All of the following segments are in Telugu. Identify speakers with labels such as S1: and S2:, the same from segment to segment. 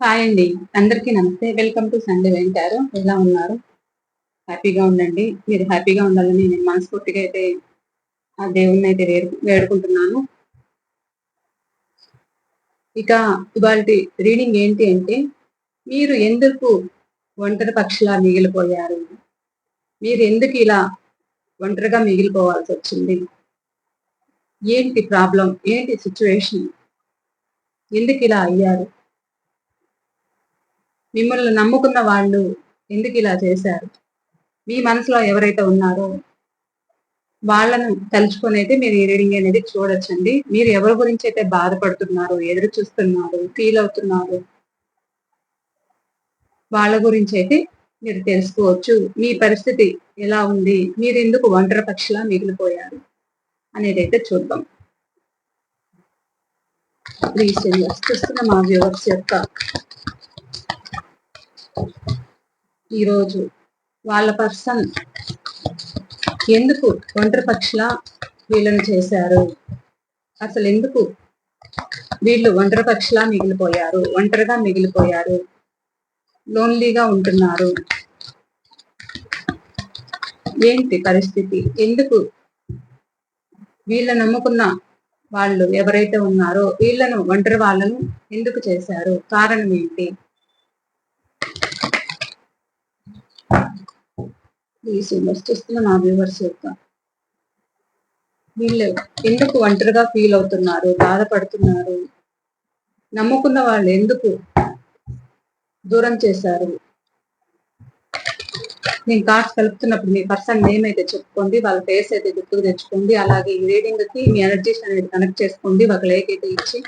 S1: హాయ్ అండి. అందరికీ నమస్తే. వెల్కమ్ టు సండే వెంటారు ఎలా ఉన్నారు? హ్యాపీగా ఉండండి. మీరు హ్యాపీగా ఉండాలని నేను మనస్ఫూర్తిగా అయితే ఆ దేవుణ్ణి అయితే వేడు వేడుకుంటున్నాను. ఇక ఇవాళ రీడింగ్ ఏంటి అంటే మీరు ఎందుకు ఒంటరి పక్షులా మిగిలిపోయారు? మీరు ఎందుకు ఇలా ఒంటరిగా మిగిలిపోవాల్సి వచ్చింది? ఏంటి ప్రాబ్లం ఏంటి సిచ్యువేషన్ ఎందుకు ఇలా అయ్యారు? మిమ్మల్ని నమ్ముకున్న వాళ్ళు ఎందుకు ఇలా చేశారు? మీ మనసులో ఎవరైతే ఉన్నారో వాళ్ళను తలుచుకొని అయితే మీరు ఈ రీడింగ్ అనేది చూడొచ్చండి. మీరు ఎవరి గురించి అయితే బాధపడుతున్నారు ఎదురు చూస్తున్నారు ఫీల్ అవుతున్నారు వాళ్ళ గురించి అయితే మీరు తెలుసుకోవచ్చు. మీ పరిస్థితి ఎలా ఉంది? మీరు ఎందుకు ఒంటరి పక్షిలా మిగిలిపోయారు? అనేది అయితే చూద్దాం. ప్లీజ్ చూస్తున్న మా వ్యూవర్స్ యొక్క ఈరోజు వాళ్ళ పర్సన్ ఎందుకు ఒంటరి పక్షుల వీళ్ళని చేశారు? అసలు ఎందుకు వీళ్ళు ఒంటరి పక్షులా మిగిలిపోయారు? ఒంటరిగా మిగిలిపోయారు? లోన్లీగా ఉంటున్నారు? ఏంటి పరిస్థితి? ఎందుకు వీళ్ళ నమ్ముకున్న వాళ్ళు ఎవరైతే ఉన్నారో వీళ్ళను ఒంటరి వాళ్ళను ఎందుకు చేశారు? కారణం ఏంటి? ప్లీజ్ చూస్తున్న నా వ్యూవర్స్ యొక్క. వీళ్ళు ఎందుకు ఒంటరిగా ఫీల్ అవుతున్నారు బాధపడుతున్నారు? నమ్ముకున్న వాళ్ళు ఎందుకు దూరం చేశారు? నేను కార్డ్స్ కలుపుతున్నప్పుడు మీ పర్సన్ నేమ్ అయితే చెప్పుకోండి వాళ్ళ ఫేస్ అయితే గుర్తుకు తెచ్చుకోండి అలాగే ఈ రీడింగ్కి మీ ఎనర్జీస్ అనేది కనెక్ట్ చేసుకోండి ఒక లైక్ అయితే ఇచ్చి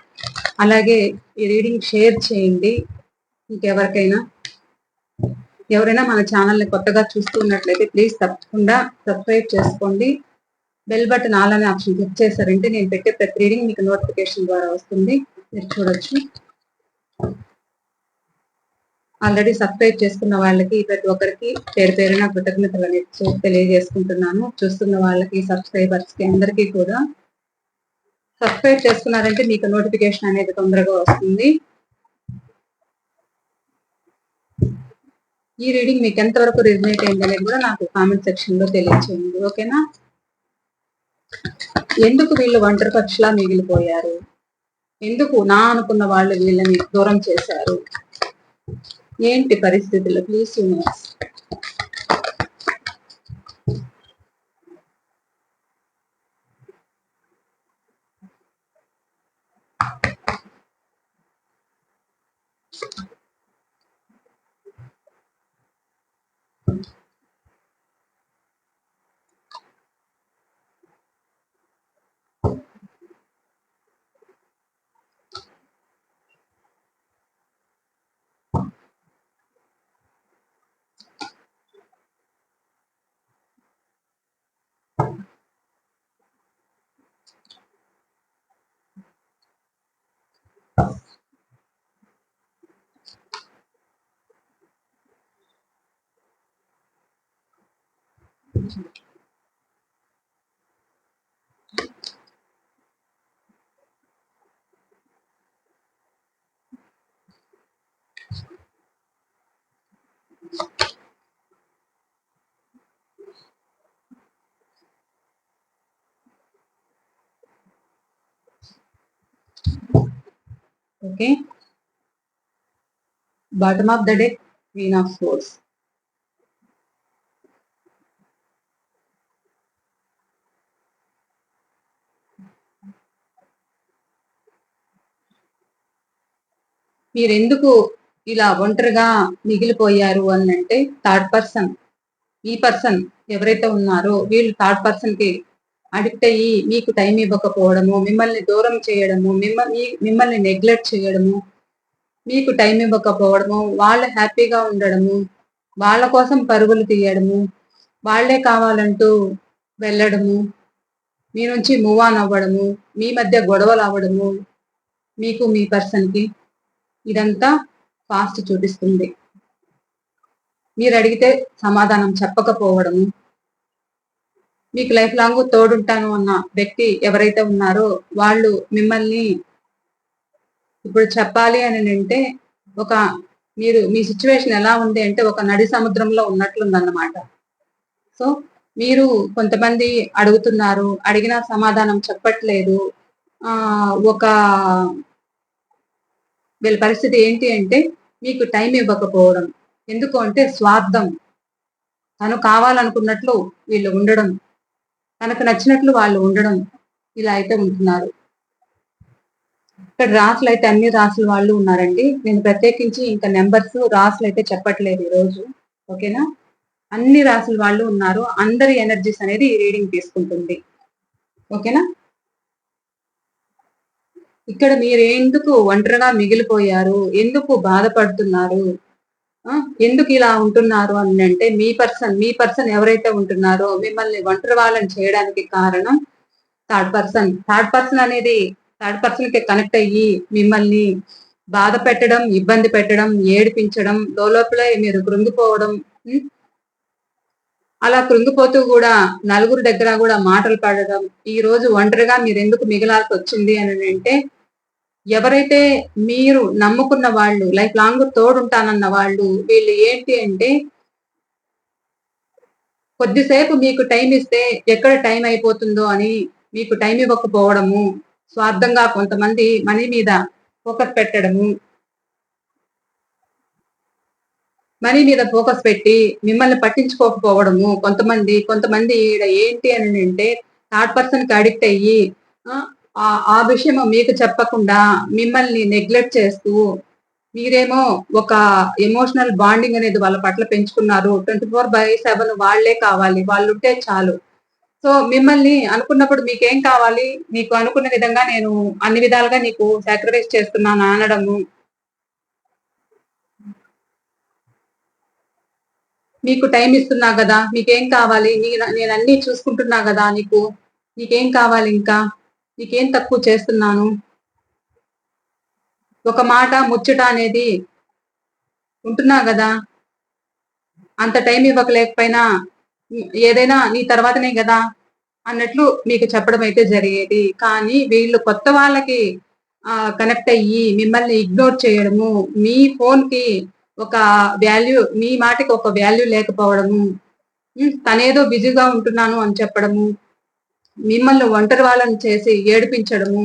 S1: అలాగే ఈ రీడింగ్ షేర్ చేయండి ఇంకెవరికైనా ఎవరైనా మన ఛానల్ని కొత్తగా చూస్తున్నట్లయితే ప్లీజ్ తప్పకుండా సబ్స్క్రైబ్ చేసుకోండి. బెల్ బటన్ ఆల్ అనే ఆప్షన్ క్లిక్ చేశారంటే నేను పెట్టే ప్రతి రీడింగ్ మీకు నోటిఫికేషన్ ద్వారా వస్తుంది. మీరు చూడొచ్చు. ఆల్రెడీ సబ్స్క్రైబ్ చేసుకున్న వాళ్ళకి ప్రతి ఒక్కరికి పేరు పేరున కృతజ్ఞతలు అనేది తెలియజేసుకుంటున్నాను. చూస్తున్న వాళ్ళకి సబ్స్క్రైబర్స్కి అందరికీ కూడా. సబ్స్క్రైబ్ చేసుకున్నారంటే మీకు నోటిఫికేషన్ అనేది తొందరగా వస్తుంది. ఈ రీడింగ్ మీకు ఎంతవరకు రిజనేట్ అయింది అనేది కూడా నాకు కామెంట్ సెక్షన్లో తెలియచేయండి ఓకేనా? ఎందుకు వీళ్ళు ఒంటరి పక్షులా మిగిలిపోయారు? ఎందుకు నా అనుకున్న వాళ్ళు వీళ్ళని దూరం చేశారు? ఏంటి పరిస్థితులు? Please universe Okay. Bottom of the deck, Queen of Swords. మీరెందుకు ఇలా ఒంటరిగా మిగిలిపోయారు అని అంటే థర్డ్ పర్సన్ ఈ పర్సన్ ఎవరైతే ఉన్నారో వీళ్ళు థర్డ్ పర్సన్కి అడిక్ట్ అయ్యి మీకు టైం ఇవ్వకపోవడము మిమ్మల్ని దూరం చేయడము మిమ్మల్ని మిమ్మల్ని నెగ్లెక్ట్ చేయడము మీకు టైం ఇవ్వకపోవడము వాళ్ళు హ్యాపీగా ఉండడము వాళ్ళ కోసం పరుగులు తీయడము వాళ్ళే కావాలంటూ వెళ్ళడము మీ నుంచి మూవ్ ఆన్ అవ్వడము మీ మధ్య గొడవలు అవ్వడము మీకు మీ పర్సన్కి ఇదంతా ఫాస్ట్ చూపిస్తుంది. మీరు అడిగితే సమాధానం చెప్పకపోవడము. మీకు లైఫ్ లాంగ్ తోడుంటాను అన్న వ్యక్తి ఎవరైతే ఉన్నారో వాళ్ళు మిమ్మల్ని ఇప్పుడు చెప్పాలి అని అంటే ఒక మీరు మీ సిచ్యువేషన్ ఎలా ఉంది అంటే ఒక నడి సముద్రంలో ఉన్నట్లుందన్నమాట. సో మీరు కొంతమంది అడుగుతున్నారు అడిగిన సమాధానం చెప్పట్లేదు. ఒక వీళ్ళ పరిస్థితి ఏంటి అంటే మీకు టైం ఇవ్వకపోవడం. ఎందుకు అంటే స్వార్థం. తను కావాలనుకున్నట్లు వీళ్ళు ఉండడం. తనకు నచ్చినట్లు వాళ్ళు ఉండడం. ఇలా అయితే ఉంటున్నారు. ఇక్కడ రాసులు అయితే అన్ని రాసుల వాళ్ళు ఉన్నారండి. నేను ప్రత్యేకించి ఇంకా నెంబర్స్ రాసులు అయితే చెప్పట్లేదు ఈరోజు. ఓకేనా? అన్ని రాసుల వాళ్ళు ఉన్నారు. అందరి ఎనర్జీస్ అనేది ఈ రీడింగ్ తీసుకుంటుంది. ఓకేనా? ఇక్కడ మీరు ఎందుకు ఒంటరిగా మిగిలిపోయారు? ఎందుకు బాధపడుతున్నారు? ఎందుకు ఇలా ఉంటున్నారు అని అంటే మీ పర్సన్ మీ పర్సన్ ఎవరైతే ఉంటున్నారో మిమ్మల్ని ఒంటరి వాళ్ళని చేయడానికి కారణం థర్డ్ పర్సన్. థర్డ్ పర్సన్ అనేది థర్డ్ పర్సన్కి కనెక్ట్ అయ్యి మిమ్మల్ని బాధ పెట్టడం ఇబ్బంది పెట్టడం ఏడిపించడం లోపల మీరు కృంగిపోవడం అలా కృంగిపోతూ కూడా నలుగురు దగ్గర కూడా మాటలు పడడం ఈ రోజు ఒంటరిగా మీరు ఎందుకు మిగలాల్సి వచ్చింది అని అంటే ఎవరైతే మీరు నమ్ముకున్న వాళ్ళు లైఫ్ లాంగ్ తోడుంటానన్న వాళ్ళు వీళ్ళు ఏంటి అంటే కొద్దిసేపు మీకు టైం ఇస్తే ఎక్కడ టైం అయిపోతుందో అని మీకు టైం ఇవ్వకపోవడము స్వార్థంగా కొంతమంది మనీ మీద ఫోకస్ పెట్టడము మనీ మీద ఫోకస్ పెట్టి మిమ్మల్ని పట్టించుకోకపోవడము కొంతమంది కొంతమంది ఈడ ఏంటి అని అంటే థర్డ్ పర్సన్కి అడిక్ట్ అయ్యి ఆ విషయం మీకు చెప్పకుండా మిమ్మల్ని నెగ్లెక్ట్ చేస్తూ మీరేమో ఒక ఎమోషనల్ బాండింగ్ అనేది వాళ్ళ పట్ల పెంచుకున్నారు. ట్వంటీ ఫోర్ బై సెవెన్ వాళ్ళే కావాలి. వాళ్ళు ఉంటే చాలు. సో మిమ్మల్ని అనుకున్నప్పుడు మీకేం కావాలి? నీకు అనుకున్న విధంగా నేను అన్ని విధాలుగా నీకు సాక్రిఫైస్ చేస్తున్నాను అనడము. మీకు టైం ఇస్తున్నా కదా మీకేం కావాలి? నేను అన్ని చూసుకుంటున్నా కదా నీకు నీకేం కావాలి ఇంకా? నీకేం తక్కువ చేస్తున్నాను? ఒక మాట ముచ్చట అనేది ఉంటున్నా కదా? అంత టైం ఇవ్వకలేకపోయినా ఏదైనా నీ తర్వాతనే కదా? అన్నట్లు మీకు చెప్పడం అయితే జరిగేది. కానీ వీళ్ళు కొత్త వాళ్ళకి కనెక్ట్ అయ్యి మిమ్మల్ని ఇగ్నోర్ చేయడము మీ ఫోన్కి ఒక వాల్యూ మీ మాటకి ఒక వాల్యూ లేకపోవడము తనేదో బిజీగా ఉంటున్నాను అని చెప్పడము మిమ్మల్ని ఒంటరి వాళ్ళని చేసి ఏడిపించడము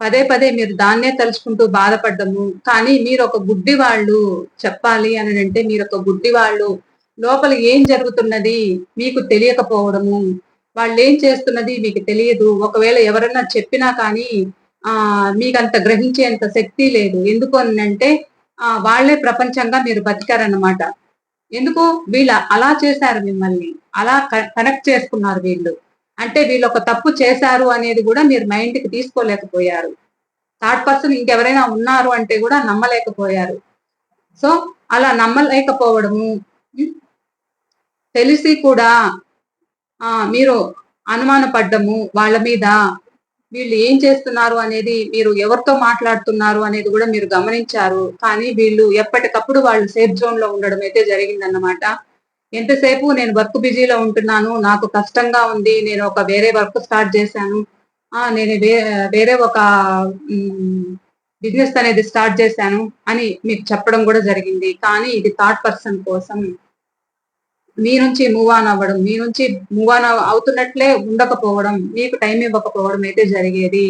S1: పదే పదే మీరు దాన్నే తలుచుకుంటూ బాధపడ్డము. కానీ మీరు ఒక గుడ్డి వాళ్ళు చెప్పాలి అని అంటే మీరు ఒక గుడ్డి వాళ్ళు. లోపల ఏం జరుగుతున్నది మీకు తెలియకపోవడము. వాళ్ళు ఏం చేస్తున్నది మీకు తెలియదు. ఒకవేళ ఎవరన్నా చెప్పినా కానీ ఆ మీకంత గ్రహించేంత శక్తి లేదు. ఎందుకు అని అంటే ఆ వాళ్ళే ప్రపంచంగా మీరు బతికారన్నమాట. ఎందుకు? వీళ్ళు అలా చేశారు మిమ్మల్ని. అలా కనెక్ట్ చేసుకున్నారు వీళ్ళు. అంటే వీళ్ళు ఒక తప్పు చేశారు అనేది కూడా మీరు మైండ్కి తీసుకోలేకపోయారు. థర్డ్ పర్సన్ ఇంకెవరైనా ఉన్నారు అంటే కూడా నమ్మలేకపోయారు. సో అలా నమ్మలేకపోవడము తెలిసి కూడా ఆ మీరు అనుమానపడ్డము వాళ్ళ మీద వీళ్ళు ఏం చేస్తున్నారు అనేది మీరు ఎవరితో మాట్లాడుతున్నారు అనేది కూడా మీరు గమనించారు. కానీ వీళ్ళు ఎప్పటికప్పుడు వాళ్ళు సేఫ్ జోన్లో ఉండడం అయితే జరిగిందన్నమాట. ఎంతసేపు నేను వర్క్ బిజీలో ఉంటున్నాను నాకు కష్టంగా ఉంది నేను ఒక వేరే వర్క్ స్టార్ట్ చేశాను ఆ నేను వేరే ఒక బిజినెస్ అనేది స్టార్ట్ చేశాను అని మీకు చెప్పడం కూడా జరిగింది. కానీ ఇది థర్డ్ పర్సన్ కోసం. మీ నుంచి మూవ్ ఆన్ అవ్వడం మీ నుంచి మూవ్ ఆన్ అవుతున్నట్లే ఉండకపోవడం మీకు టైం ఇవ్వకపోవడం అయితే జరిగేది.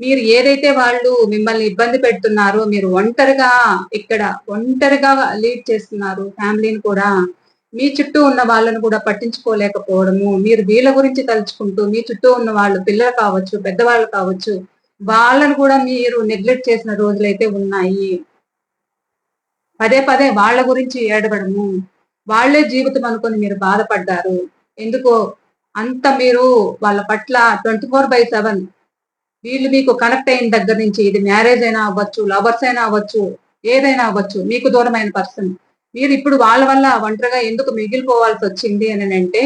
S1: మీరు ఏదైతే వాళ్ళు మిమ్మల్ని ఇబ్బంది పెడుతున్నారో మీరు ఒంటరిగా ఇక్కడ ఒంటరిగా లీడ్ చేస్తున్నారు ఫ్యామిలీని కూడా మీ చుట్టూ ఉన్న వాళ్ళను కూడా పట్టించుకోలేకపోవడము. మీరు వీళ్ళ గురించి తలుచుకుంటూ మీ చుట్టూ ఉన్న వాళ్ళు పిల్లలు కావచ్చు పెద్దవాళ్ళు కావచ్చు వాళ్ళను కూడా మీరు నెగ్లెక్ట్ చేసిన రోజులైతే ఉన్నాయి. పదే పదే వాళ్ళ గురించి ఏడవడము. వాళ్ళే జీవితం అనుకుని మీరు బాధపడ్డారు. ఎందుకో అంత మీరు వాళ్ళ పట్ల ట్వంటీ ఫోర్ బై సెవెన్ వీళ్ళు మీకు కనెక్ట్ అయిన దగ్గర నుంచి ఇది మ్యారేజ్ అయినా అవ్వచ్చు లవర్స్ అయినా అవ్వచ్చు ఏదైనా అవ్వచ్చు మీకు దూరమైన పర్సన్ మీరు ఇప్పుడు వాళ్ళ వల్ల ఒంటరిగా ఎందుకు మిగిలిపోవాల్సి వచ్చింది అని అంటే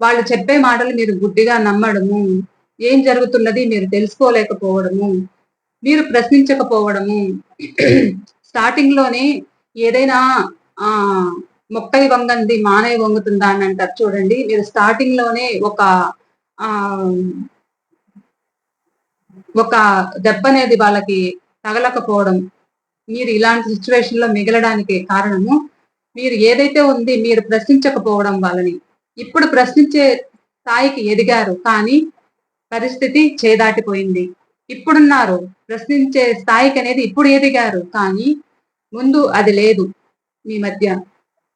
S1: వాళ్ళు చెప్పే మాటలు మీరు గుడ్డిగా నమ్మడము ఏం జరుగుతున్నది మీరు తెలుసుకోలేకపోవడము మీరు ప్రశ్నించకపోవడము. స్టార్టింగ్లోనే ఏదైనా ఆ మొక్కై వంగంది మానై వంగుతుందా అని అంటారు చూడండి. మీరు స్టార్టింగ్లోనే ఒక ఆ ఒక దెబ్బ అనేది వాళ్ళకి తగలకపోవడం మీరు ఇలాంటి సిచ్యువేషన్లో మిగలడానికి కారణము మీరు ఏదైతే ఉంది మీరు ప్రశ్నించకపోవడం వలని ఇప్పుడు ప్రశ్నించే స్థాయికి ఎదిగారు కానీ పరిస్థితి చేదాటిపోయింది. ఇప్పుడున్నారు ప్రశ్నించే స్థాయికి అనేది ఇప్పుడు ఎదిగారు కానీ ముందు అది లేదు. మీ మధ్య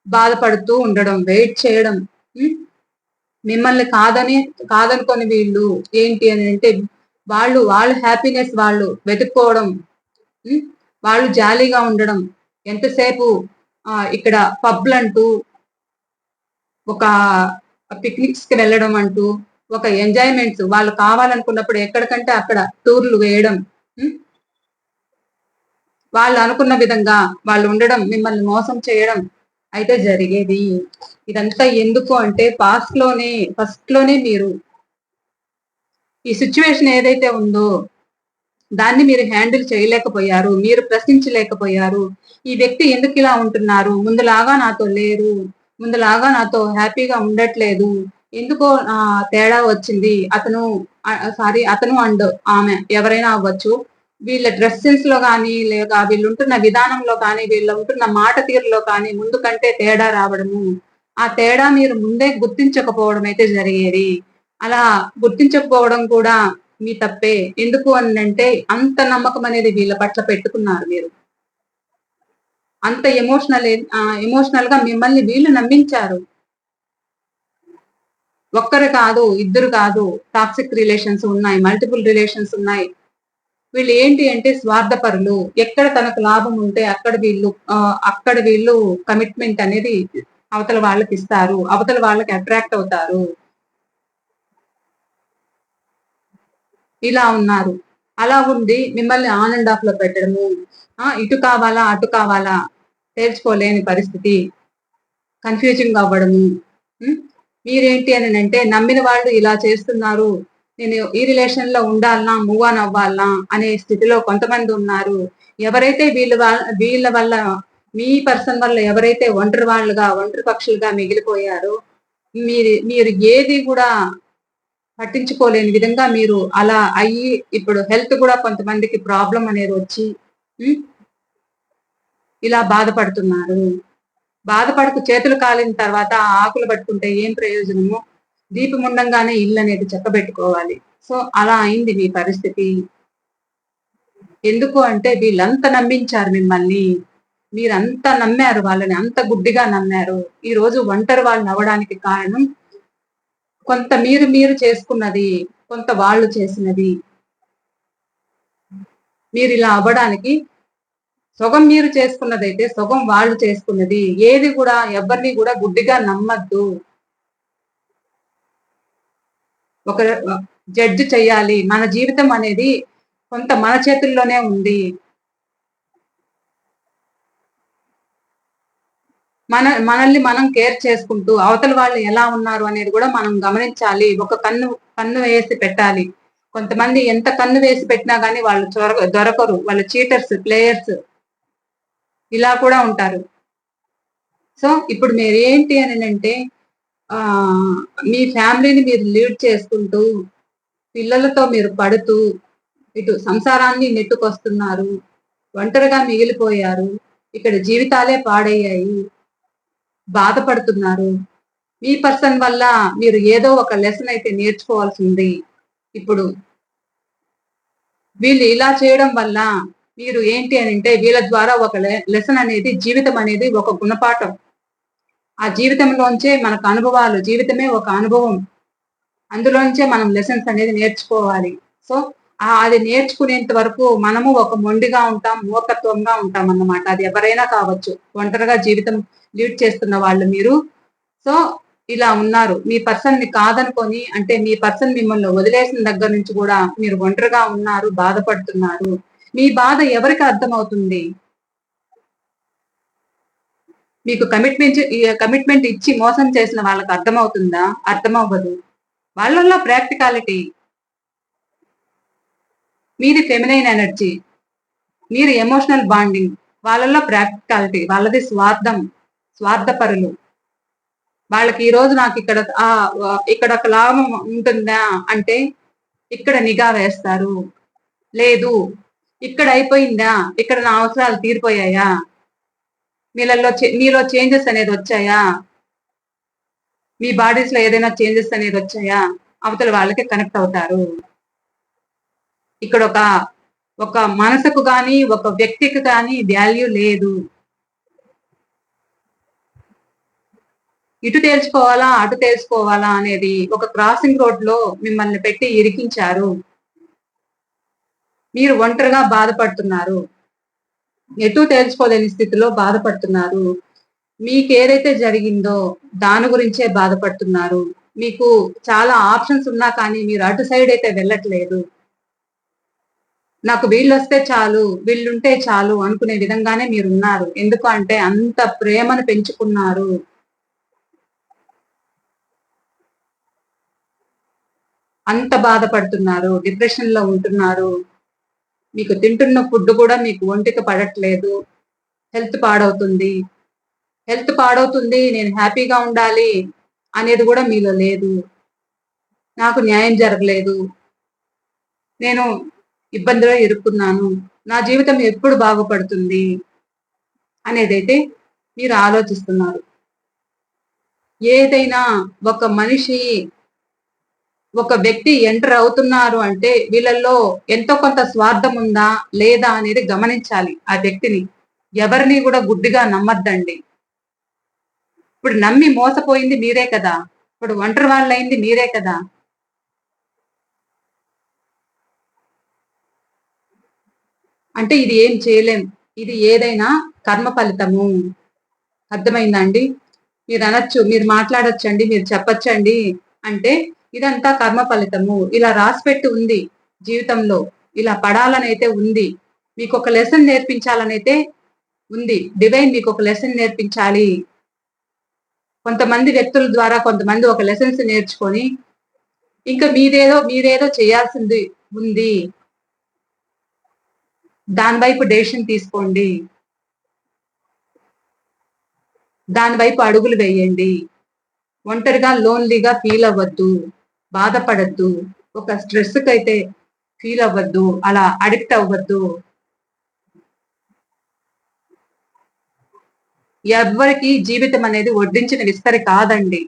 S1: బాధపడుతూ ఉండడం వెయిట్ చేయడం మిమ్మల్ని కాదని కాదనుకొని వీళ్ళు ఏంటి అని అంటే వాళ్ళు వాళ్ళ హ్యాపీనెస్ వాళ్ళు వెతుక్కోవడం వాళ్ళు జాలీగా ఉండడం. ఎంతసేపు ఇక్కడ పబ్లంటూ ఒక పిక్నిక్స్కి వెళ్ళడం అంటూ ఒక ఎంజాయ్మెంట్స్ వాళ్ళు కావాలనుకున్నప్పుడు ఎక్కడికంటే అక్కడ టూర్లు వేయడం వాళ్ళు అనుకున్న విధంగా వాళ్ళు ఉండడం మిమ్మల్ని మోసం చేయడం అయితే జరిగేది. ఇదంతా ఎందుకు అంటే పాస్ట్లోనే ఫస్ట్లోనే మీరు ఈ సిచ్యువేషన్ ఏదైతే ఉందో దాన్ని మీరు హ్యాండిల్ చేయలేకపోయారు మీరు ప్రశ్నించలేకపోయారు. ఈ వ్యక్తి ఎందుకు ఇలా ఉంటున్నారు? ముందులాగా నాతో లేరు ముందులాగా నాతో హ్యాపీగా ఉండట్లేదు. ఎందుకో తేడా వచ్చింది. అతను సారీ అతను అండ్ ఆమె ఎవరైనా అవ్వచ్చు. వీళ్ళ డ్రెస్ సెన్స్లో కానీ లేక వీళ్ళు ఉంటున్న విధానంలో కానీ వీళ్ళు ఉంటున్న మాట తీరులో కానీ ముందు కంటే తేడా రావడము. ఆ తేడా మీరు ముందే గుర్తించకపోవడం అయితే జరిగేది. అలా గుర్తించకపోవడం కూడా మీ తప్పే. ఎందుకు అని అంటే అంత నమ్మకం అనేది వీళ్ళ పట్ల పెట్టుకున్నారు మీరు. అంత ఎమోషనల్ ఎమోషనల్గా మిమ్మల్ని వీళ్ళు నమ్మించారు. ఒక్కరు కాదు ఇద్దరు కాదు టాక్సిక్ రిలేషన్స్ ఉన్నాయి మల్టిపుల్ రిలేషన్స్ ఉన్నాయి. వీళ్ళు ఏంటి అంటే స్వార్థపరులు. ఎక్కడ తనకు లాభం ఉంటే అక్కడ వీళ్ళు అక్కడ వీళ్ళు కమిట్మెంట్ అనేది అవతల వాళ్ళకి ఇస్తారు. అవతల వాళ్ళకి అట్రాక్ట్ అవుతారు. ఇలా ఉన్నారు. అలా ఉండి మిమ్మల్ని ఆన్ అండ్ ఆఫ్లో పెట్టడము ఇటు కావాలా అటు కావాలా? తేల్చుకోలేని పరిస్థితి. కన్ఫ్యూజింగ్ అవ్వడము. మీరేంటి అని అంటే నమ్మిన వాళ్ళు ఇలా చేస్తున్నారు. నేను ఈ రిలేషన్లో ఉండాలనా మూవ్ ఆన్ అవ్వాలనా అనే స్థితిలో కొంతమంది ఉన్నారు. ఎవరైతే వీళ్ళ వీళ్ళ వల్ల మీ పర్సన్ వల్ల ఎవరైతే ఒంటరి వాళ్ళుగా ఒంటరి పక్షులుగా మిగిలిపోయారో మీరు మీరు ఏది కూడా పట్టించుకోలేని విధంగా మీరు అలా అయ్యి ఇప్పుడు హెల్త్ కూడా కొంతమందికి ప్రాబ్లం అనేది వచ్చి ఇలా బాధపడుతున్నారు. బాధపడుతూ చేతులు కాలిన తర్వాత ఆకులు పట్టుకుంటే ఏం ప్రయోజనము? దీపం ఉండంగానే ఇల్లు అనేది చెక్కబెట్టుకోవాలి. సో అలా అయింది మీ పరిస్థితి. ఎందుకు అంటే వీళ్ళంతా నమ్మించారు మిమ్మల్ని. మీరంతా నమ్మారు వాళ్ళని అంత గుడ్డిగా నమ్మారు. ఈ రోజు ఒంటరి వాళ్ళు నవ్వడానికి కారణం కొంత మీరు మీరు చేసుకున్నది కొంత వాళ్ళు చేసినది. మీరు ఇలా అవ్వడానికి సొగం మీరు చేసుకున్నదైతే సొగం వాళ్ళు చేసుకున్నది. ఏది కూడా ఎవరిని కూడా గుడ్డిగా నమ్మద్దు. ఒక జడ్జి చేయాలి మన జీవితం అనేది కొంత మన చేతుల్లోనే ఉంది. మన మనల్ని మనం కేర్ చేసుకుంటూ అవతల వాళ్ళు ఎలా ఉన్నారు అనేది కూడా మనం గమనించాలి. ఒక కన్ను కన్ను వేసి పెట్టాలి. కొంతమంది ఎంత కన్ను వేసి పెట్టినా కానీ వాళ్ళు దొరకరు. వాళ్ళ చీటర్స్ ప్లేయర్స్ ఇలా కూడా ఉంటారు. సో ఇప్పుడు మీరు ఏంటి అని అంటే ఆ మీ ఫ్యామిలీని మీరు లీడ్ చేసుకుంటూ పిల్లలతో మీరు పడుతూ ఇటు సంసారాన్ని నెట్టుకొస్తున్నారు ఒంటరిగా మిగిలిపోయారు ఇక్కడ జీవితాలే పాడయ్యాయి బాధపడుతున్నారు. మీ పర్సన్ వల్ల మీరు ఏదో ఒక లెసన్ అయితే నేర్చుకోవాల్సి ఉంది. ఇప్పుడు వీళ్ళు ఇలా చేయడం వల్ల మీరు ఏంటి అని అంటే వీళ్ళ ద్వారా ఒక లెసన్ అనేది జీవితం అనేది ఒక గుణపాఠం. ఆ జీవితంలోంచే మనకు అనుభవాలు జీవితమే ఒక అనుభవం. అందులోంచే మనం లెసన్స్ అనేది నేర్చుకోవాలి. సో అది నేర్చుకునేంత వరకు మనము ఒక మొండిగా ఉంటాం మూర్ఖత్వంగా ఉంటాం అన్నమాట అది ఎవరైనా కావచ్చు. ఒంటరిగా జీవితం లీడ్ చేస్తున్న వాళ్ళు మీరు. సో ఇలా ఉన్నారు. మీ పర్సన్ని కాదనుకొని అంటే మీ పర్సన్ మిమ్మల్ని వదిలేసిన దగ్గర నుంచి కూడా మీరు ఒంటరిగా ఉన్నారు బాధపడుతున్నారు. మీ బాధ ఎవరికి అర్థమవుతుంది? మీకు కమిట్మెంట్ కమిట్మెంట్ ఇచ్చి మోసం చేసిన వాళ్ళకి అర్థమవుతుందా? అర్థమవ్వదు. వాళ్ళల్లో ప్రాక్టికాలిటీ మీది ఫెమినైన్ ఎనర్జీ మీరు ఎమోషనల్ బాండింగ్ వాళ్ళల్లో ప్రాక్టికాలిటీ వాళ్ళది స్వార్థం. స్వార్థపరులు. వాళ్ళకి ఈ రోజు నాకు ఇక్కడ ఆ ఇక్కడ ఒక లాభం ఉంటుందా అంటే ఇక్కడ నిఘా వేస్తారు. లేదు ఇక్కడ అయిపోయిందా? ఇక్కడ నా అవసరాలు తీరిపోయాయా? మీలలో చే- మీలో చేంజెస్ అనేది వచ్చాయా? మీ బాడీస్లో ఏదైనా చేంజెస్ అనేది వచ్చాయా? అవతల వాళ్ళకి కనెక్ట్ అవుతారు. ఇక్కడ ఒక ఒక మనసుకు కానీ ఒక వ్యక్తికి కానీ వాల్యూ లేదు. ఇటు తేల్చుకోవాలా అటు తేల్చుకోవాలా అనేది ఒక క్రాసింగ్ రోడ్లో మిమ్మల్ని పెట్టి ఇరికించారు. మీరు ఒంటరిగా బాధపడుతున్నారు. ఎటు తేల్చుకోలేని స్థితిలో బాధపడుతున్నారు. మీకు ఏదైతే జరిగిందో దాని గురించే బాధపడుతున్నారు. మీకు చాలా ఆప్షన్స్ ఉన్నా కానీ మీరు అటు సైడ్ అయితే వెళ్ళట్లేదు. నాకు వీళ్ళు వస్తే చాలు వీళ్ళుంటే చాలు అనుకునే విధంగానే మీరు ఉన్నారు. ఎందుకంటే అంత ప్రేమను పెంచుకున్నారు. అంత బాధపడుతున్నారు డిప్రెషన్లో ఉంటున్నారు. మీకు తింటున్న ఫుడ్ కూడా మీకు ఒంటికి పడట్లేదు. హెల్త్ పాడవుతుంది. హెల్త్ పాడవుతుంది నేను హ్యాపీగా ఉండాలి అనేది కూడా మీలో లేదు. నాకు న్యాయం జరగలేదు. నేను ఇబ్బందిలో ఇరుక్కున్నాను. నా జీవితం ఎప్పుడు బాగుపడుతుంది అనేదైతే మీరు ఆలోచిస్తున్నారు. ఏదైనా ఒక మనిషి ఒక వ్యక్తి ఎంటర్ అవుతున్నారు అంటే వీళ్ళల్లో ఎంతో కొంత స్వార్థం ఉందా లేదా అనేది గమనించాలి ఆ వ్యక్తిని. ఎవరిని కూడా గుడ్డిగా నమ్మద్దండి. ఇప్పుడు నమ్మి మోసపోయింది మీరే కదా. ఇప్పుడు ఒంటరి వాళ్ళైంది మీరే కదా. అంటే ఇది ఏం చేయలేం. ఇది ఏదైనా కర్మ ఫలితము. అర్థమైందా అండి? మీరు అనొచ్చు మీరు మాట్లాడచ్చండి మీరు చెప్పచ్చండి. అంటే ఇదంతా కర్మ ఫలితము. ఇలా రాసిపెట్టి ఉంది జీవితంలో. ఇలా పడాలనైతే ఉంది. మీకు ఒక లెసన్ నేర్పించాలనైతే ఉంది. డివైన్ మీకు ఒక లెసన్ నేర్పించాలి. కొంతమంది వ్యక్తుల ద్వారా కొంతమంది ఒక లెసన్స్ నేర్చుకొని ఇంకా మీదేదో మీరేదో చేయాల్సింది ఉంది. దాని వైపు డెసిషన్ తీసుకోండి. దాని వైపు అడుగులు వేయండి. ఒంటరిగా లోన్లీగా ఫీల్ అవ్వద్దు. బాధపడద్దు. ఒక స్ట్రెస్కి అయితే ఫీల్ అవ్వద్దు. అలా అడిక్ట్ అవ్వద్దు. ఎవ్వరికి జీవితం అనేది వడ్డించిన విస్తరి కాదండి.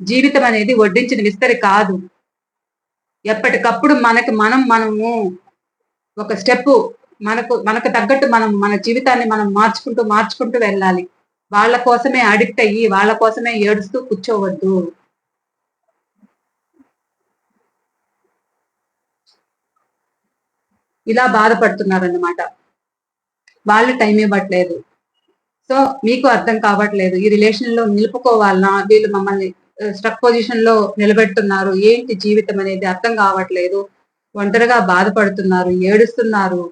S1: జీవితం అనేది వడ్డించిన విస్తరి కాదు. ఎప్పటికప్పుడు మనకి మనం మనము ఒక స్టెప్ మనకు మనకు తగ్గట్టు మనం మన జీవితాన్ని మనం మార్చుకుంటూ మార్చుకుంటూ వెళ్ళాలి. వాళ్ళ కోసమే అడిక్ట్ అయ్యి వాళ్ళ కోసమే ఏడుస్తూ కూర్చోవద్దు. ఇలా బాధపడుతున్నారన్నమాట. వాళ్ళు టైం ఇవ్వట్లేదు. సో మీకు అర్థం కావట్లేదు. ఈ రిలేషన్లో నిలుపుకోవాలనా వీళ్ళు మమ్మల్ని uh, స్ట్రక్ పొజిషన్లో నిలబెడుతున్నారు. ఏంటి జీవితం అనేది అర్థం కావట్లేదు. ఒంటరిగా బాధపడుతున్నారు ఏడుస్తున్నారు.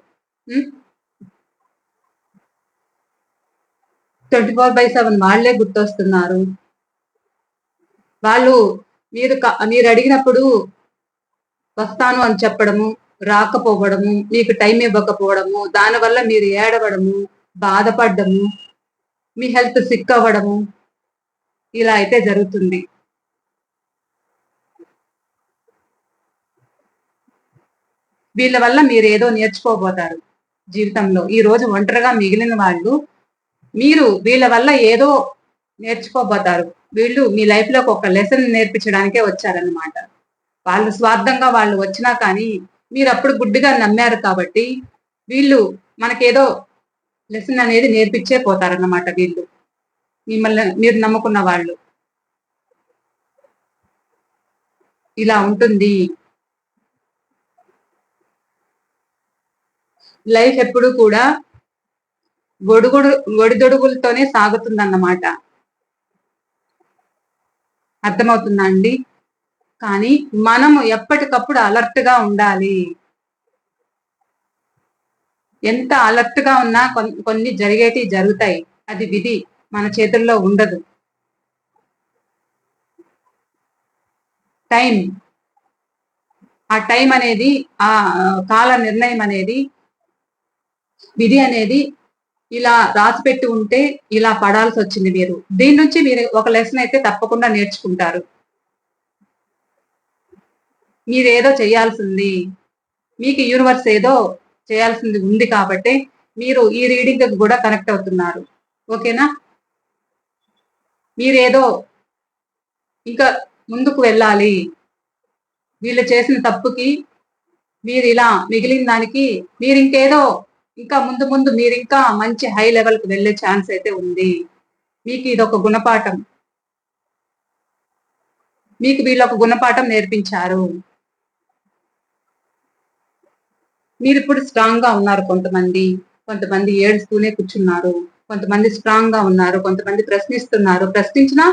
S1: ట్వంటీ ఫోర్ బై సెవెన్ వాళ్ళే గుర్తొస్తున్నారు. వాళ్ళు మీరు మీరు అడిగినప్పుడు వస్తాను అని చెప్పడము రాకపోవడము మీకు టైం ఇవ్వకపోవడము దానివల్ల మీరు ఏడవడము బాధపడము మీ హెల్త్ సిక్ అవ్వడము ఇలా అయితే జరుగుతుంది. వీళ్ళ వల్ల మీరు ఏదో నేర్చుకోబోతారు జీవితంలో. ఈ రోజు ఒంటరిగా మిగిలిన వాళ్ళు మీరు వీళ్ళ వల్ల ఏదో నేర్చుకోబోతారు. వీళ్ళు మీ లైఫ్లోకి ఒక లెసన్ నేర్పించడానికే వచ్చారన్నమాట. వాళ్ళు స్వార్థంగా వాళ్ళు వచ్చినా కానీ మీరు అప్పుడు గుడ్డుగా నమ్మారు కాబట్టి వీళ్ళు మనకేదో లెసన్ అనేది నేర్పించే పోతారన్నమాట వీళ్ళు. మిమ్మల్ని మీరు నమ్ముకున్న వాళ్ళు. ఇలా ఉంటుంది. లైఫ్ ఎప్పుడు కూడా గొడుగుడు ఒడిదొడుగులతోనే సాగుతుందన్నమాట. అర్థమవుతుందా అండి? కానీ మనము ఎప్పటికప్పుడు అలర్ట్గా ఉండాలి. ఎంత అలర్ట్గా ఉన్నా కొన్ని జరిగేటి జరుగుతాయి. అది విధి మన చేతుల్లో ఉండదు. టైం. ఆ టైం అనేది ఆ కాల నిర్ణయం అనేది విధి అనేది ఇలా రాసిపెట్టి ఉంటే ఇలా పడాల్సి వచ్చింది మీరు. దీని నుంచి మీరు ఒక లెసన్ అయితే తప్పకుండా నేర్చుకుంటారు. మీరేదో చేయాల్సింది. మీకు యూనివర్స్ ఏదో చేయాల్సింది ఉంది కాబట్టి మీరు ఈ రీడింగ్ కూడా కనెక్ట్ అవుతున్నారు. ఓకేనా? మీరేదో ఇంకా ముందుకు వెళ్ళాలి. వీళ్ళు చేసిన తప్పుకి మీరు ఇలా మిగిలిన దానికి మీరు ఇంకేదో ఇంకా ముందు ముందు మీరు ఇంకా మంచి హై లెవెల్కి వెళ్ళే ఛాన్స్ అయితే ఉంది. మీకు ఇది ఒక గుణపాఠం. మీకు వీళ్ళు ఒక గుణపాఠం నేర్పించారు. మీరు ఇప్పుడు స్ట్రాంగ్గా ఉన్నారు కొంతమంది. కొంతమంది ఏడుస్తూనే కూర్చున్నారు. కొంతమంది స్ట్రాంగ్గా ఉన్నారు. కొంతమంది ప్రశ్నిస్తున్నారు. ప్రశ్నించినా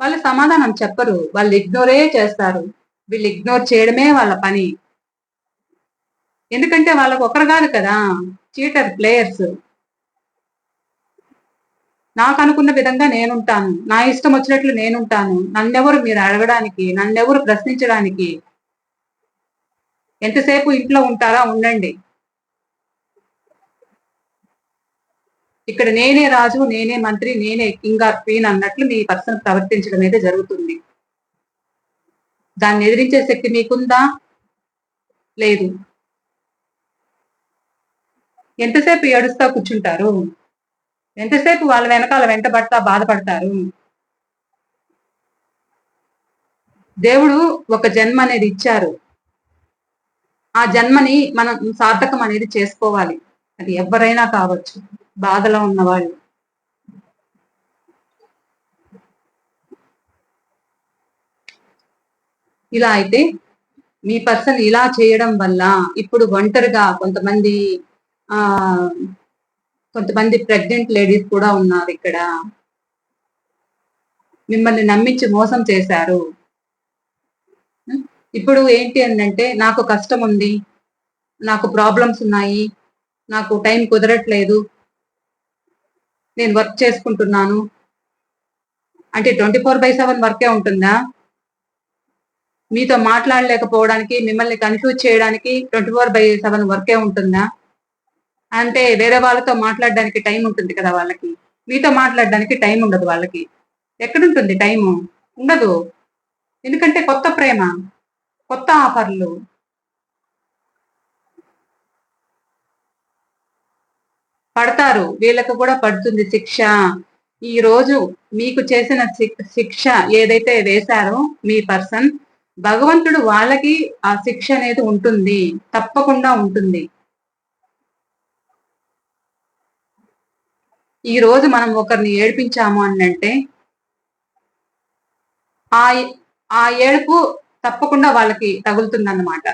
S1: వాళ్ళు సమాధానం చెప్పరు. వాళ్ళు ఇగ్నోరే చేస్తారు. వీళ్ళు ఇగ్నోర్ చేయడమే వాళ్ళ పని. ఎందుకంటే వాళ్ళకు ఒకరు కాదు కదా చీటర్ ప్లేయర్స్ నాకు అనుకున్న విధంగా నేనుంటాను. నా ఇష్టం వచ్చినట్లు నేనుంటాను. నన్నెవరు మీరు అడగడానికి నన్నెవరు ప్రశ్నించడానికి ఎంతసేపు ఇంట్లో ఉంటారా? ఉండండి. ఇక్కడ నేనే రాజు నేనే మంత్రి నేనే కింగ్ ఆర్ క్వీన్ అన్నట్లు మీ పర్సన్ ప్రవర్తించడం అయితే జరుగుతుంది. దాన్ని ఎదిరించే శక్తి మీకుందా? లేదు. ఎంతసేపు ఏడుస్తా కూర్చుంటారు? ఎంతసేపు వాళ్ళ వెనకాల వెంటబడతా బాధపడతారు? దేవుడు ఒక జన్మ అనేది ఇచ్చారు. ఆ జన్మని మనం సార్థకం అనేది చేసుకోవాలి. అది ఎవరైనా కావచ్చు. బాధలో ఉన్నవాళ్ళు ఇలా అయితే మీ పర్సన్ ఇలా చేయడం వల్ల ఇప్పుడు ఒంటరిగా కొంతమంది ఆ కొంతమంది ప్రెగ్నెంట్ లేడీస్ కూడా ఉన్నారు ఇక్కడ. మిమ్మల్ని నమ్మించి మోసం చేశారు. ఇప్పుడు ఏంటి అంటే నాకు కష్టం ఉంది నాకు ప్రాబ్లమ్స్ ఉన్నాయి నాకు టైం కుదరట్లేదు నేను వర్క్ చేసుకుంటున్నాను. అంటే ట్వంటీ ఫోర్ బై సెవెన్ వర్కే ఉంటుందా? మీతో మాట్లాడలేకపోవడానికి మిమ్మల్ని కన్ఫ్యూజ్ చేయడానికి ట్వంటీ ఫోర్ బై సెవెన్ వర్కే ఉంటుందా? అంటే వేరే వాళ్ళతో మాట్లాడడానికి టైం ఉంటుంది కదా వాళ్ళకి. మీతో మాట్లాడడానికి టైం ఉండదు వాళ్ళకి. ఎక్కడుంటుంది టైము ఉండదు. ఎందుకంటే కొత్త ప్రేమ. కొత్త ఆఫర్లు. పడతారు. వీళ్ళకు కూడా పడుతుంది శిక్ష. ఈ రోజు మీకు చేసిన శిక్ష ఏదైతే వేశారో మీ పర్సన్ భగవంతుడు వాళ్ళకి ఆ శిక్ష అనేది ఉంటుంది. తప్పకుండా ఉంటుంది. ఈ రోజు మనం ఒకరిని ఏడిపించాము అని అంటే ఆ ఆ ఏడుపు తప్పకుండా వాళ్ళకి తగులుతుందన్నమాట.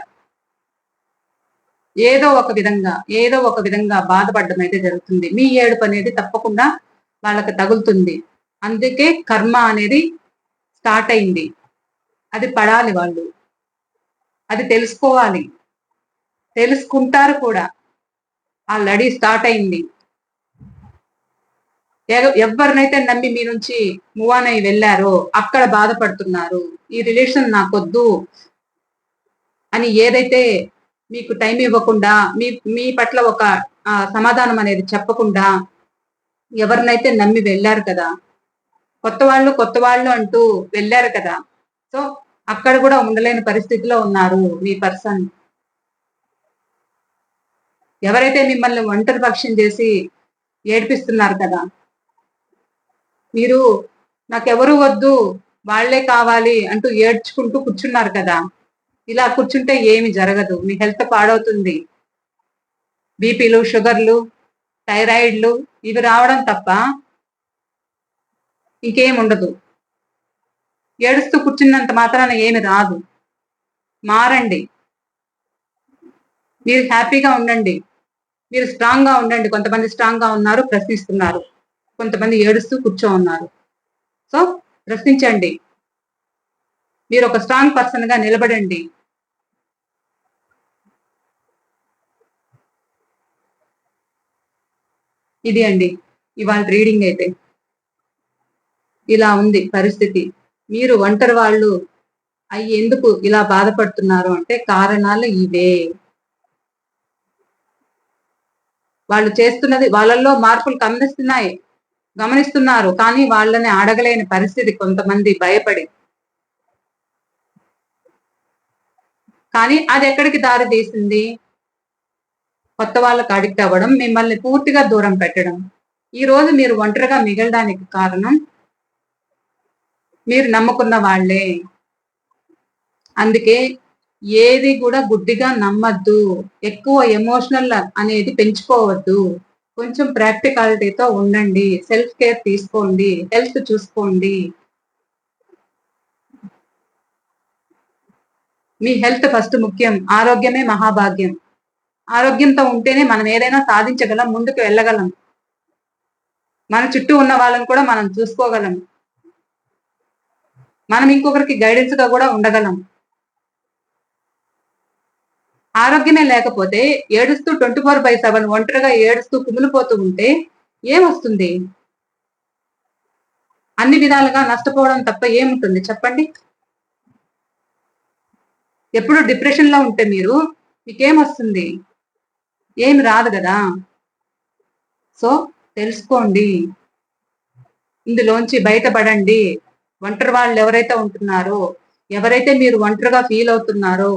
S1: ఏదో ఒక విధంగా ఏదో ఒక విధంగా బాధపడడం అయితే జరుగుతుంది. మీ ఏడుపు అనేది తప్పకుండా వాళ్ళకి తగులుతుంది. అందుకే కర్మ అనేది స్టార్ట్ అయింది. అది పడాలి వాళ్ళు. అది తెలుసుకోవాలి. తెలుసుకుంటారు కూడా. ఆ లడీ స్టార్ట్ అయింది. ఎవరినైతే నమ్మి మీ నుంచి మూవ్ ఆన్ అయి వెళ్ళారో అక్కడ బాధపడుతున్నారు. ఈ రిలేషన్ నాకొద్దు అని ఏదైతే మీకు టైం ఇవ్వకుండా మీ మీ పట్ల ఒక సమాధానం అనేది చెప్పకుండా ఎవరినైతే నమ్మి వెళ్ళారు కదా కొత్త వాళ్ళు కొత్త వాళ్ళు అంటూ వెళ్ళారు కదా సో అక్కడ కూడా ఉండలేని పరిస్థితిలో ఉన్నారు మీ పర్సన్ ఎవరైతే మిమ్మల్ని ఒంటరి పక్షం చేసి ఏడిపిస్తున్నారు కదా మీరు నాకెవరు వద్దు వాళ్ళే కావాలి అంటూ ఏడ్చుకుంటూ కూర్చున్నారు కదా. ఇలా కూర్చుంటే ఏమి జరగదు. మీ హెల్త్ పాడవుతుంది. బీపీలు షుగర్లు థైరాయిడ్లు ఇవి రావడం తప్ప ఇంకేం ఉండదు. ఏడుస్తూ కూర్చున్నంత మాత్రాన ఏమి రాదు. మారండి. మీరు హ్యాపీగా ఉండండి. మీరు స్ట్రాంగ్గా ఉండండి. కొంతమంది స్ట్రాంగ్గా ఉన్నారు ప్రశ్నిస్తున్నారు. కొంతమంది ఏడుస్తూ కూర్చో ఉన్నారు సో ప్రశ్నించండి. మీరు ఒక స్ట్రాంగ్ పర్సన్గా నిలబడండి. ఇది అండి. ఇవాళ రీడింగ్ అయితే. ఇలా ఉంది పరిస్థితి. మీరు ఒంటరి వాళ్ళు అవి ఎందుకు ఇలా బాధపడుతున్నారు అంటే కారణాలు ఇవే. వాళ్ళు చేస్తున్నది వాళ్ళల్లో మార్పులు గమనిస్తున్నాయి. గమనిస్తున్నారు కానీ వాళ్ళని అడగలేని పరిస్థితి కొంతమంది భయపడి. కానీ అది ఎక్కడికి దారి తీసింది? కొత్త వాళ్ళకి అడిక్ట్ అవ్వడం మిమ్మల్ని పూర్తిగా దూరం పెట్టడం. ఈ రోజు మీరు ఒంటరిగా మిగలడానికి కారణం మీరు నమ్ముకున్న వాళ్ళే. అందుకే ఏది కూడా గుడ్డిగా నమ్మద్దు. ఎక్కువ ఎమోషనల్ అనేది పెంచుకోవద్దు. కొంచెం ప్రాక్టికాలిటీతో ఉండండి. సెల్ఫ్ కేర్ తీసుకోండి. హెల్త్ చూసుకోండి. మీ హెల్త్ ఫస్ట్ ముఖ్యం. ఆరోగ్యమే మహాభాగ్యం. ఆరోగ్యంతో ఉంటేనే మనం ఏదైనా సాధించగలం ముందుకు వెళ్ళగలం. మన చుట్టూ ఉన్న వాళ్ళని కూడా మనం చూసుకోగలం. మనం ఇంకొకరికి గైడెన్స్గా కూడా ఉండగలం. ఆరోగ్యమే లేకపోతే ఏడుస్తూ ట్వంటీ ఫోర్ బై సెవెన్ ఒంటరిగా ఏడుస్తూ కుమిలిపోతూ ఉంటే ఏమొస్తుంది? అన్ని విధాలుగా నష్టపోవడం తప్ప ఏముంటుంది? చెప్పండి. ఎప్పుడు డిప్రెషన్లో ఉంటే మీరు మీకేమొస్తుంది? ఏం రాదు కదా. సో తెలుసుకోండి. ఇందులోంచి బయటపడండి. ఒంటరి వాళ్ళు ఎవరైతే ఉంటున్నారో ఎవరైతే మీరు ఒంటరిగా ఫీల్ అవుతున్నారో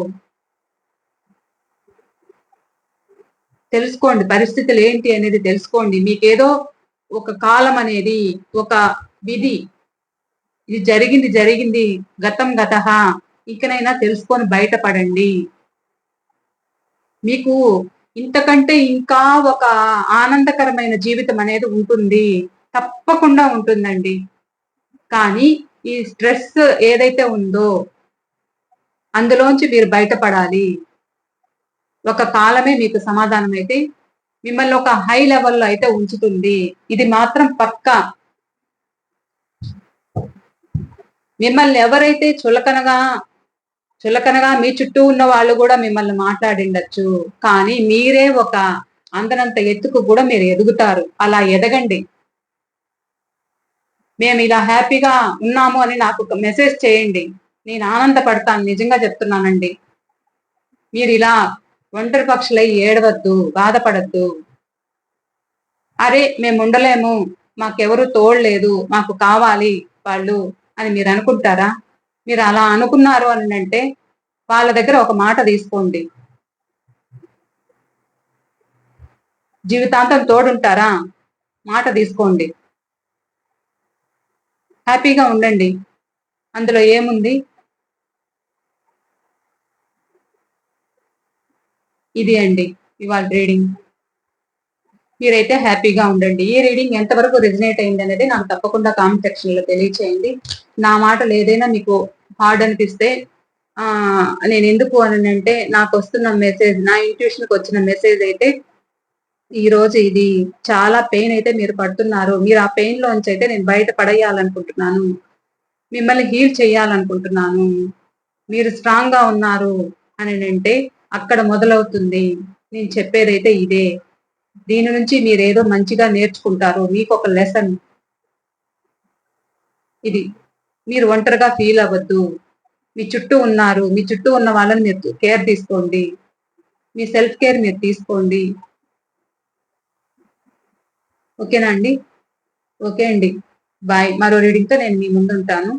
S1: తెలుసుకోండి. పరిస్థితులు ఏంటి అనేది తెలుసుకోండి. మీకేదో ఒక కాలం అనేది ఒక విధి. ఇది జరిగింది జరిగింది గతం గత. ఇకనైనా తెలుసుకొని బయటపడండి. మీకు ఇంతకంటే ఇంకా ఒక ఆనందకరమైన జీవితం అనేది ఉంటుంది. తప్పకుండా ఉంటుందండి. కానీ ఈ స్ట్రెస్ ఏదైతే ఉందో అందులోంచి మీరు బయటపడాలి. ఒక కాలమే మీకు సమాధానం అయితే మిమ్మల్ని ఒక హై లెవెల్లో అయితే ఉంచుతుంది. ఇది మాత్రం పక్క. మిమ్మల్ని ఎవరైతే చులకనగా చులకనగా మీ చుట్టూ ఉన్న వాళ్ళు కూడా మిమ్మల్ని మాట్లాడిండొచ్చు. కానీ మీరే ఒక అందనంత ఎత్తుకు కూడా మీరు ఎదుగుతారు. అలా ఎదగండి. మేము ఇలా హ్యాపీగా ఉన్నాము అని నాకు ఒక మెసేజ్ చేయండి. నేను ఆనందపడతాను. నిజంగా చెప్తున్నానండి. మీరు ఇలా ఒంటరి పక్షులై ఏడవద్దు బాధపడద్దు. అరే మేము ఉండలేము. మాకెవరు తోడలేదు. మాకు కావాలి వాళ్ళు అని మీరు అనుకుంటారా? మీరు అలా అనుకున్నారు అని అంటే వాళ్ళ దగ్గర ఒక మాట తీసుకోండి. జీవితాంతం తోడుంటారా? మాట తీసుకోండి. హ్యాపీగా ఉండండి. అందులో ఏముంది? ఇది అండి ఇవాళ రీడింగ్ మీరైతే హ్యాపీగా ఉండండి. ఈ రీడింగ్ ఎంతవరకు రిజనేట్ అయింది అనేది నాకు తప్పకుండా కామెంట్ సెక్షన్లో తెలియచేయండి. నా మాటలు ఏదైనా మీకు హార్డ్ అనిపిస్తే ఆ నేను ఎందుకు అని అంటే నాకు వస్తున్న మెసేజ్ నా ఇంట్యూషన్కి వచ్చిన మెసేజ్ అయితే ఈ రోజు ఇది చాలా పెయిన్ అయితే మీరు పడుతున్నారు. మీరు ఆ పెయిన్ లోంచి అయితే నేను బయట పడేయాలనుకుంటున్నాను. మిమ్మల్ని హీల్ చేయాలనుకుంటున్నాను. మీరు స్ట్రాంగ్గా ఉన్నారు అని అంటే అక్కడ మొదలవుతుంది. నేను చెప్పేదైతే ఇదే. దీని నుంచి మీరు ఏదో మంచిగా నేర్చుకుంటారు మీకు ఒక లెసన్ ఇది. మీరు ఒంటరిగా ఫీల్ అవ్వద్దు. మీ చుట్టూ ఉన్నారు. మీ చుట్టూ ఉన్న వాళ్ళని మీరు కేర్ తీసుకోండి. మీ సెల్ఫ్ కేర్ మీరు తీసుకోండి. ఓకేనా అండి? ఓకే అండి. బాయ్ మరో రీడింగ్తో నేను మీ ముందు ఉంటాను